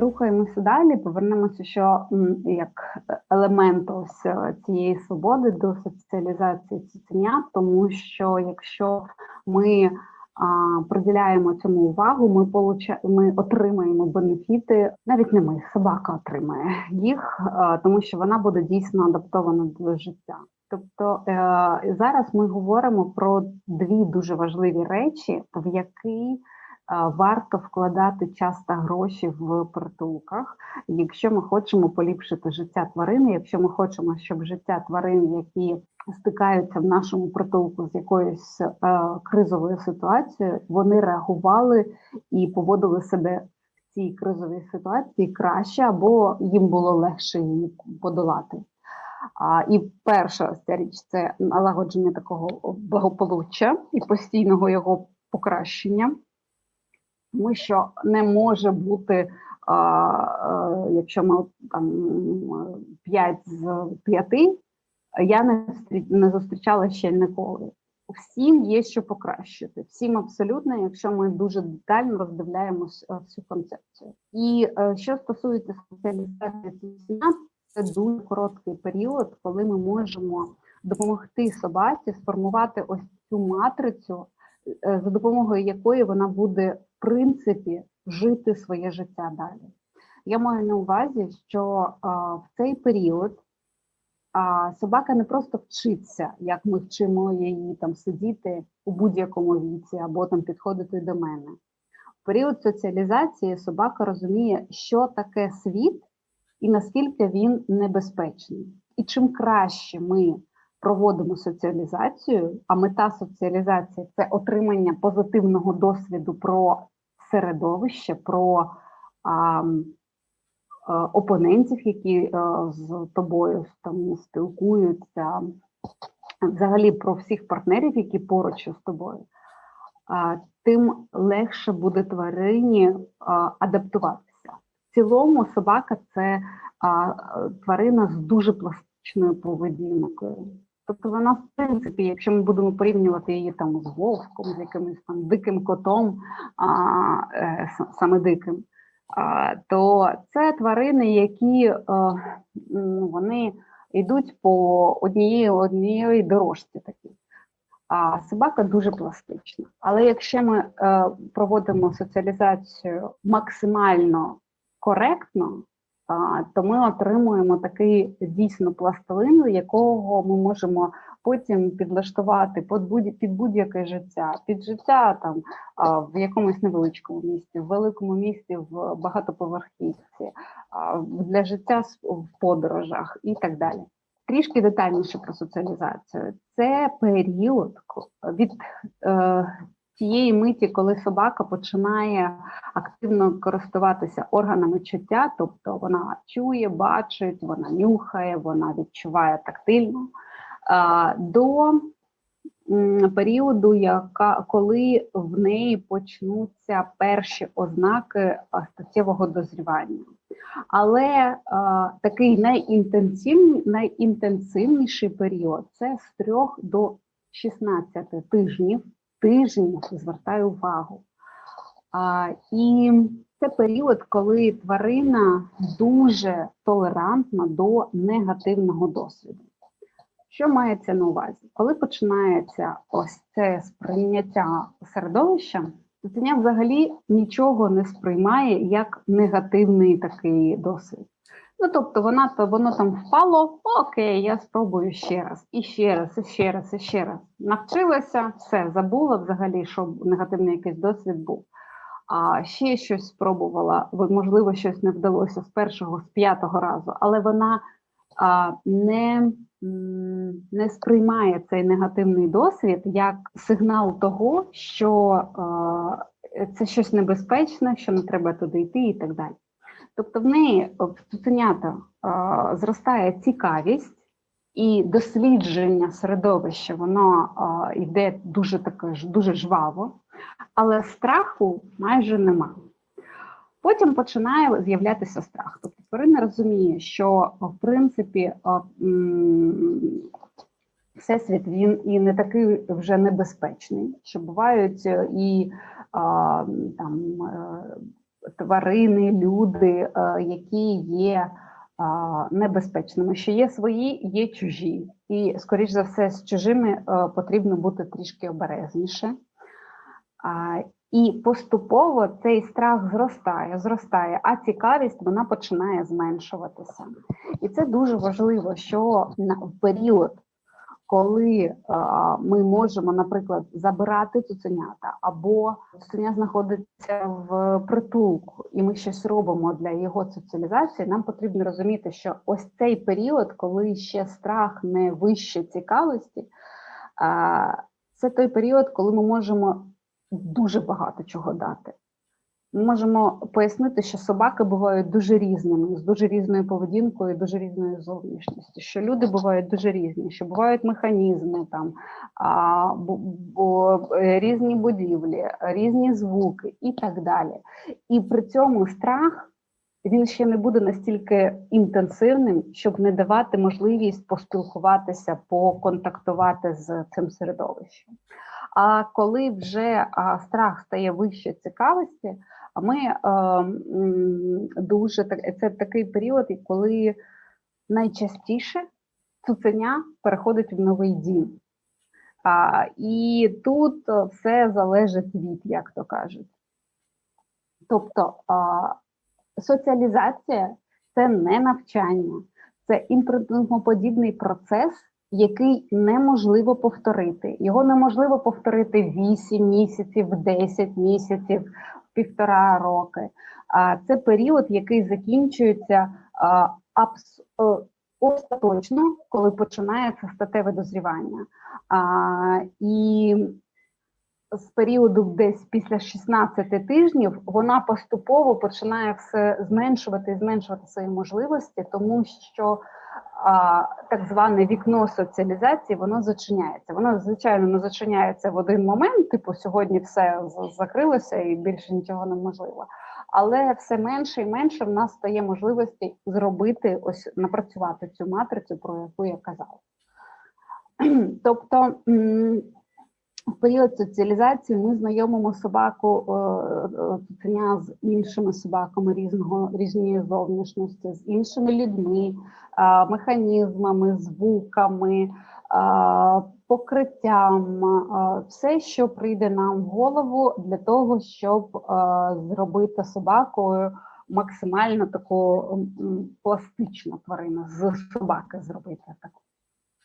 рухаємося далі, повернемося, що як елемент ось е, цієї свободи до соціалізації цуценят, тому що якщо ми а, приділяємо цьому увагу, ми получа... ми отримаємо бенефіти, навіть не ми, собака отримає їх, а, тому що вона буде дійсно адаптована до життя. Тобто е, зараз ми говоримо про дві дуже важливі речі, в які е, варто вкладати час та гроші в притулках, якщо ми хочемо поліпшити життя тварини, якщо ми хочемо, щоб життя тварин, які стикаються в нашому притулку з якоюсь е, кризовою ситуацією, вони реагували і поводили себе в цій кризовій ситуації краще, або їм було легше її подолати. А, І перша ця річ це налагодження такого благополуччя і постійного його покращення, тому що не може бути, якщо ми там 5 з 5, я не, не зустрічала ще ніколи. Всім є що покращити, всім абсолютно, якщо ми дуже детально роздивляємося всю концепцію. І е, що стосується соціалізації цуценят, це дуже короткий період, коли ми можемо допомогти собаці сформувати ось цю матрицю, е, за допомогою якої вона буде в принципі жити своє життя далі. Я маю на увазі, що а, в цей період собака не просто вчиться, як ми вчимо її там сидіти у будь-якому віці або там підходити до мене. В період соціалізації собака розуміє, що таке світ і наскільки він небезпечний. І чим краще ми проводимо соціалізацію, а мета соціалізації це отримання позитивного досвіду про середовище, про а, а, опонентів, які а, з тобою там спілкуються, взагалі про всіх партнерів, які поруч з тобою. Тим легше буде тварині адаптуватися. В цілому собака це тварина з дуже пластичною поведінкою. Тобто вона, в принципі, якщо ми будемо порівнювати її там з вовком, з якимось там диким котом, а, е, саме диким, а, то це тварини, які а, ну, вони йдуть по однієї однієї дорожці такі. А собака дуже пластична. Але якщо ми е, проводимо соціалізацію максимально коректно, то ми отримуємо такий дійсно пластилин, якого ми можемо потім підлаштувати під будь-яке життя, під життя там в якомусь невеличкому місті, в великому місті, в багатоповерхівці, для життя в подорожах і так далі. Трішки детальніше про соціалізацію. Це період від е, тієї миті, коли собака починає активно користуватися органами чуття, тобто вона чує, бачить, вона нюхає, вона відчуває тактильно, до періоду, яка, коли в неї почнуться перші ознаки статтєвого дозрівання. Але а, такий найінтенсивніший, найінтенсивніший період це з 3 до 16 тижнів тижнів звертаю увагу. А, І це період, коли тварина дуже толерантна до негативного досвіду. Що мається на увазі? Коли починається ось це сприйняття середовища, цуценя взагалі нічого не сприймає як негативний такий досвід. Ну, тобто, вона воно там впало, окей, я спробую ще раз, і ще раз, і ще раз, і ще раз. Навчилася, все, забула взагалі, що негативний якийсь досвід був. А ще щось спробувала, можливо, щось не вдалося з першого, з п'ятого разу, але вона а, не не сприймає цей негативний досвід як сигнал того, що а, це щось небезпечне, що не треба туди йти, і так далі. Тобто в неї в цуценята зростає цікавість і дослідження середовища, воно йде дуже таке дуже жваво, але страху майже немає. Потім починає з'являтися страх. Тобто тварина розуміє, що в принципі всесвіт він і не такий вже небезпечний, що бувають і там тварини, люди, е, які є небезпечними, що є свої, є чужі. І, скоріш за все, з чужими е, потрібно бути трішки обережніше. І поступово цей страх зростає, зростає, а цікавість вона починає зменшуватися. І це дуже важливо, що в період коли ми можемо, наприклад, забирати цуценята, або цуценя знаходиться в притулку, і ми щось робимо для його соціалізації, нам потрібно розуміти, що ось цей період, коли ще страх не вище цікавості, це той період, коли ми можемо дуже багато чого дати. Ми можемо пояснити, що собаки бувають дуже різними, з дуже різною поведінкою, дуже різною зовнішністю, що люди бувають дуже різні, що бувають механізми, там а, бо, бо, е, різні будівлі, різні звуки і так далі. І при цьому страх він ще не буде настільки інтенсивним, щоб не давати можливість поспілкуватися, поконтактувати з цим середовищем. А коли вже а, страх стає вище цікавості, ми е, дуже це такий період, коли найчастіше цуценя переходить в новий дім. А, І тут все залежить від, як то кажуть. Тобто а, соціалізація це не навчання, це імпринтингоподібний процес, який неможливо повторити. Його неможливо повторити 8 місяців, 10 місяців, півтора роки. Це період, який закінчується абс... Е, остаточно, коли починається статеве дозрівання. І з періоду десь після 16 тижнів вона поступово починає все зменшувати і зменшувати свої можливості, тому що так зване вікно соціалізації воно зачиняється. Воно, звичайно, не зачиняється в один момент, типу сьогодні все закрилося і більше нічого неможливо. Але все менше і менше в нас стає можливості зробити ось напрацювати цю матрицю, про яку я казала. Тобто в період соціалізації ми знайомимо собаку цуценя з іншими собаками різного різної зовнішності, з іншими людьми, механізмами, звуками, покриттям, все, що прийде нам в голову для того, щоб зробити собакою максимально таку пластичну тварину, з собаки зробити таку,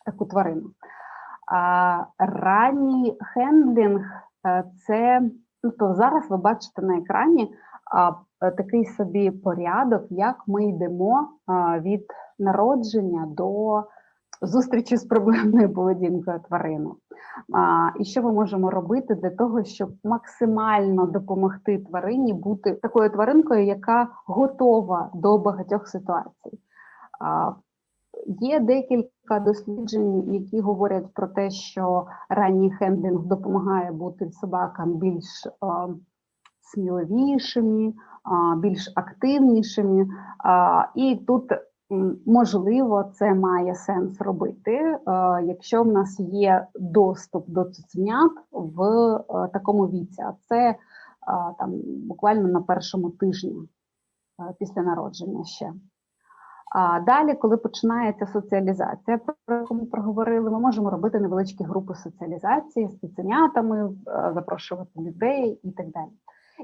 таку тварину. Ранній хендлінг е, це ну, то зараз ви бачите на екрані такий собі порядок, як ми йдемо від народження до зустрічі з проблемною поведінкою тварину. І що ми можемо робити для того, щоб максимально допомогти тварині бути такою тваринкою, яка готова до багатьох ситуацій. Є декілька досліджень, які говорять про те, що ранній хендлінг допомагає бути собакам більш а, сміливішими, а, більш активнішими. А, і тут можливо це має сенс робити, а, якщо в нас є доступ до цуценят в а, такому віці. А це а, там буквально на першому тижні а, після народження ще. А далі, коли починається соціалізація, про яку ми проговорили, ми можемо робити невеличкі групи соціалізації з цуценятами, е, запрошувати людей і так далі.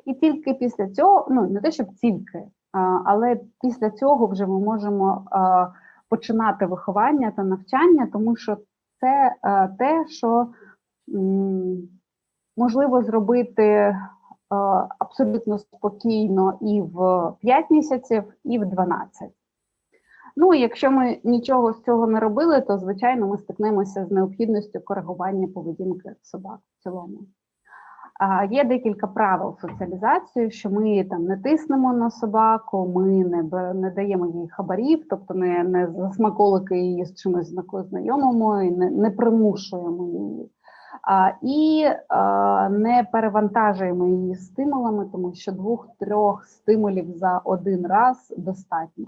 І тільки після цього, ну не те, щоб тільки, але після цього вже ми можемо починати виховання та навчання, тому що це е, те, що можливо зробити е, абсолютно спокійно і в 5 місяців, і в 12. Ну, якщо ми нічого з цього не робили, то звичайно ми стикнемося з необхідністю коригування поведінки собак в цілому. А, Є декілька правил соціалізації, що ми там не тиснемо на собаку, ми не не даємо їй хабарів, тобто не не за її з чимось знайомимо і не, не примушуємо її. А, І а, не перевантажуємо її стимулами, тому що двох-трьох стимулів за один раз достатньо.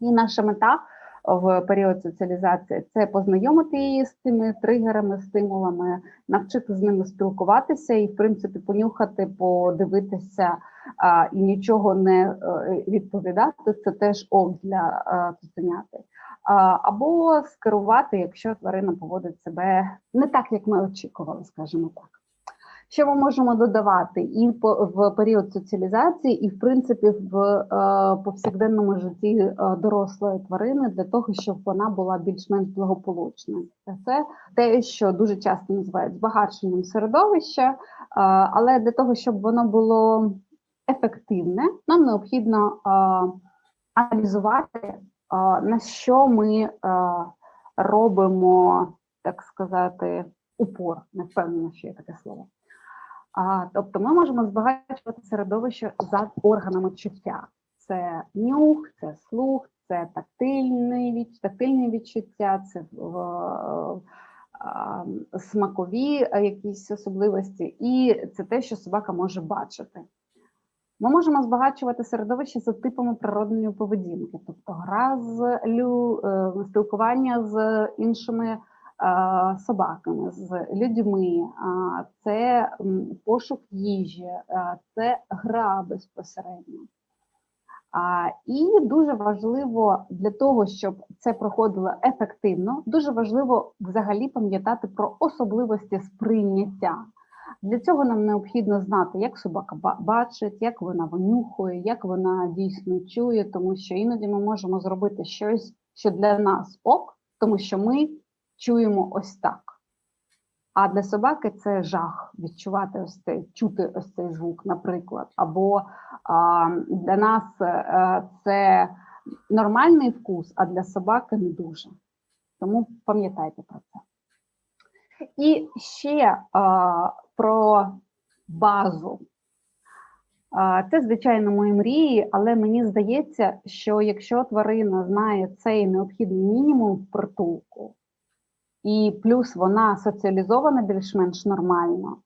І наша мета в період соціалізації це познайомити її з цими тригерами, стимулами, навчити з ними спілкуватися і, в принципі, понюхати, подивитися а, і нічого не е, відповідати. Це теж ок для е, цуценяти. Або скерувати, якщо тварина поводить себе не так, як ми очікували, скажімо так. Що ми можемо додавати і в період соціалізації, і в принципі в е, повсякденному житті е, дорослої тварини для того, щоб вона була більш-менш благополучною. Це те, що дуже часто називають збагаченням середовища, е, але для того, щоб воно було ефективне, нам необхідно аналізувати, на що ми робимо, так сказати, упор. Не впевнена, що є таке слово. А, тобто ми можемо збагачувати середовище за органами чуття. Це нюх, це слух, це тактильні відчуття, це в, а, смакові якісь особливості, і це те, що собака може бачити. Ми можемо збагачувати середовище за типами природної поведінки, тобто гра з лю, е, спілкування з іншими е, собаками, з людьми, це пошук їжі, це гра безпосередньо. І дуже важливо для того, щоб це проходило ефективно, дуже важливо взагалі пам'ятати про особливості сприйняття. Для цього нам необхідно знати, як собака бачить, як вона винюхує, як вона дійсно чує, тому що іноді ми можемо зробити щось, що для нас ок, тому що ми чуємо ось так. А для собаки це жах відчувати ось цей, чути ось цей звук, наприклад. Або а, для нас е, це нормальний вкус, а для собаки не дуже. Тому пам'ятайте про це. І ще а, про базу. А, Це, звичайно, мої мрії, але мені здається, що якщо тварина знає цей необхідний мінімум в притулку, і плюс вона соціалізована більш-менш нормально,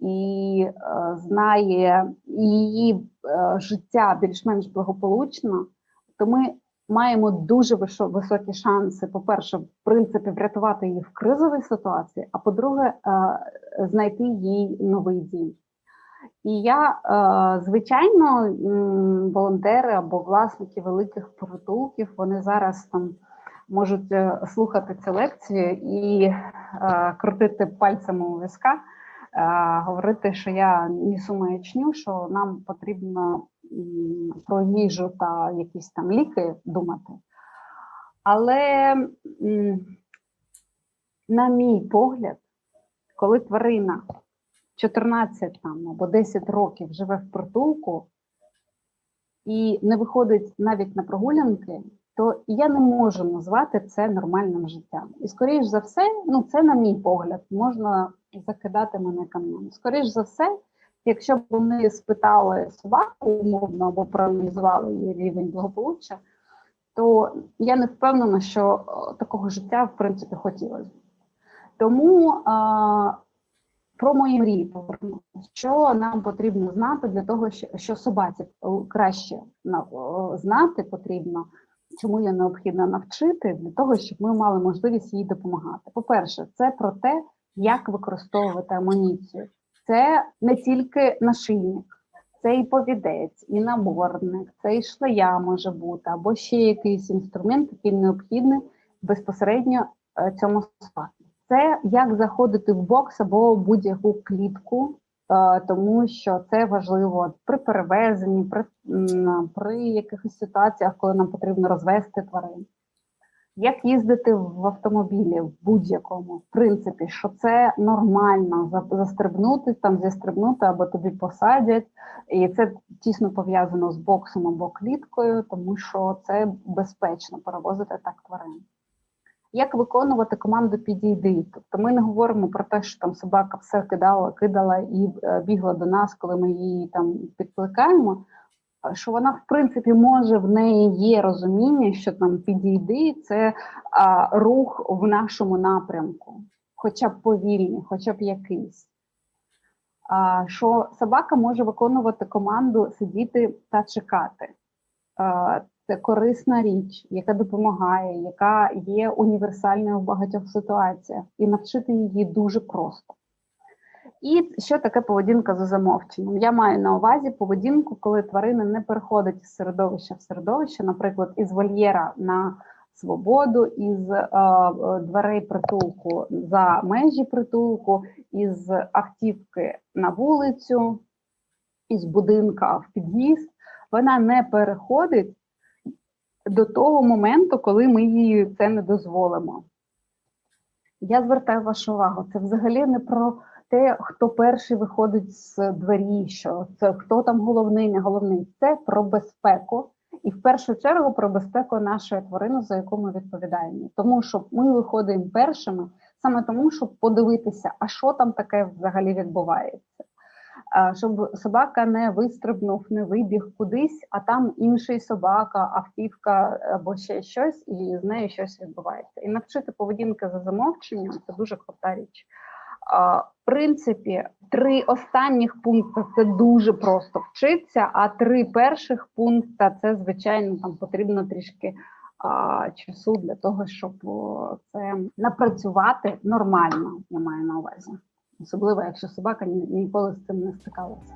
і е, знає її е, життя більш-менш благополучно, то ми маємо дуже високі шанси, по-перше, в принципі, врятувати її в кризовій ситуації, а по-друге, е, знайти їй новий дім. І я, е, звичайно, волонтери або власники великих притулків, вони зараз там можуть е, слухати ці лекції і е, крутити пальцями у виска, е, говорити, що я несу маячню, що нам потрібно про їжу та якісь там ліки думати. Але, на мій погляд, коли тварина 14 там, або 10 років живе в притулку і не виходить навіть на прогулянки, то я не можу назвати це нормальним життям. І скоріш за все, ну це на мій погляд, можна закидати мене камнями. Скоріш за все, якщо б вони спитали собаку умовно або проаналізували її рівень благополуччя, то я не впевнена, що е, такого життя в принципі хотілося б. Тому а, про мої мрії. Що нам потрібно знати для того, що, собаці е, краще е, знати потрібно, чому її необхідно навчити, для того, щоб ми мали можливість їй допомагати. По-перше, це про те, як використовувати амуніцію. Це не тільки нашийник, це і повідець, і наборник, це і шлея може бути, або ще якийсь інструмент, який необхідний безпосередньо е, цьому собаці. Це як заходити в бокс або будь-яку клітку, тому що це важливо при перевезенні, при, при якихось ситуаціях, коли нам потрібно розвести тварин. Як їздити в автомобілі в будь-якому, в принципі, що це нормально за- застрибнути, там зістрибнути або тобі посадять, і це тісно пов'язано з боксом або кліткою, тому що це безпечно перевозити так тварин. Як виконувати команду підійди? Тобто ми не говоримо про те, що там собака все кидала, кидала і е, бігла до нас, коли ми її там підкликаємо. Що вона, в принципі, може в неї є розуміння, що там підійди, це а, рух в нашому напрямку, хоча б повільний, хоча б якийсь. А, що собака може виконувати команду сидіти та чекати. А, це корисна річ, яка допомагає, яка є універсальною в багатьох ситуаціях, і навчити її дуже просто. І що таке поведінка за замовченням? Я маю на увазі поведінку, коли тварина не переходить із середовища в середовище, наприклад, із вольєра на свободу, із е, е, дверей притулку за межі притулку, із автівки на вулицю, із будинка в під'їзд. Вона не переходить до того моменту, коли ми їй це не дозволимо. Я звертаю вашу увагу, це взагалі не про те, хто перший виходить з двері, що це хто там головний, не головний. Це про безпеку. І в першу чергу про безпеку нашої тварини, за яку ми відповідаємо. Тому що ми виходимо першими, саме тому, щоб подивитися, а що там таке взагалі відбувається. Щоб собака не вистрибнув, не вибіг кудись, а там інший собака, автівка або ще щось, і з нею щось відбувається. І навчити поведінки за замовченням це дуже крута річ. В принципі, три останніх пункти це дуже просто вчитися, а три перших пункти це, звичайно, там потрібно трішки а, часу для того, щоб це напрацювати нормально, я маю на увазі. Особливо, якщо собака ні, ніколи з цим не стикалася.